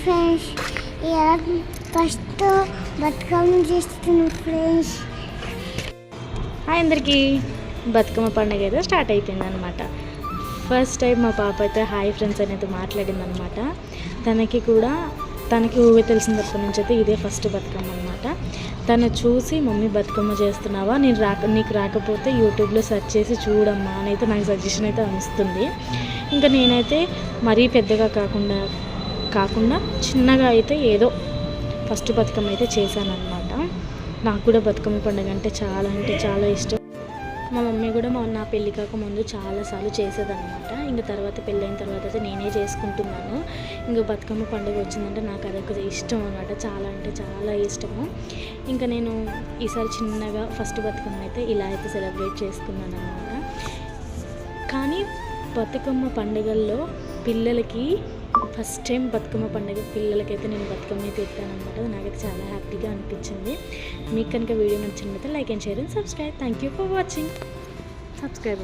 Friends. ఇలా first Bathukamma చేస్తున్నాం friends. Hi అందరికీ. బతుకమ్మ పండుగ అయితే స్టార్ట్ అయిపోయింది అనమాట ఫస్ట్ టైం మా పాప అయితే హాయ్ ఫ్రెండ్స్ అనేది మాట్లాడింది అనమాట తనకి కూడా తనకి ఊహ తెలిసినప్పటి నుంచి అయితే ఇదే ఫస్ట్ బతుకమ్మ అనమాట తను చూసి మమ్మీ బతుకమ్మ చేస్తున్నావా? నేను రాక నీకు రాకపోతే యూట్యూబ్లో సెర్చ్ చేసి చూడమ్మా అని అయితే నాకు సజెషన్ అయితే అనిస్తుంది. ఇంకా నేనైతే మరీ పెద్దగా కాకుండా కాకుండా చిన్నగా అయితే ఏదో ఫస్ట్ బతుకమ్మ అయితే చేశాను నాకు కూడా బతుకమ్మ పండుగ అంటే చాలా అంటే చాలా ఇష్టం. మా మమ్మీ కూడా మా నా పెళ్ళి కాక ముందు చాలాసార్లు చేసేదన్నమాట. ఇంకా తర్వాత పెళ్ళైన తర్వాత అయితే నేనే చేసుకుంటున్నాను. ఇంకా బతుకమ్మ పండుగ వచ్చిందంటే నాకు అదొక ఇష్టం అనమాట చాలా అంటే చాలా ఇష్టము. ఇంకా నేను ఈసారి చిన్నగా ఫస్ట్ బతుకమ్మ అయితే ఇలా అయితే సెలబ్రేట్ చేసుకున్నాను అనమాట కానీ బతుకమ్మ పండుగల్లో పిల్లలకి ఫస్ట్ టైం బతుకమ్మ పండుగ పిల్లలకైతే నేను బతుకమ్మ అయితే ఎత్తాను అనమాట నాకైతే చాలా హ్యాపీగా అనిపించింది. మీకు కనుక వీడియో నచ్చినట్లయితే like and share and subscribe. Thank you for watching subscribe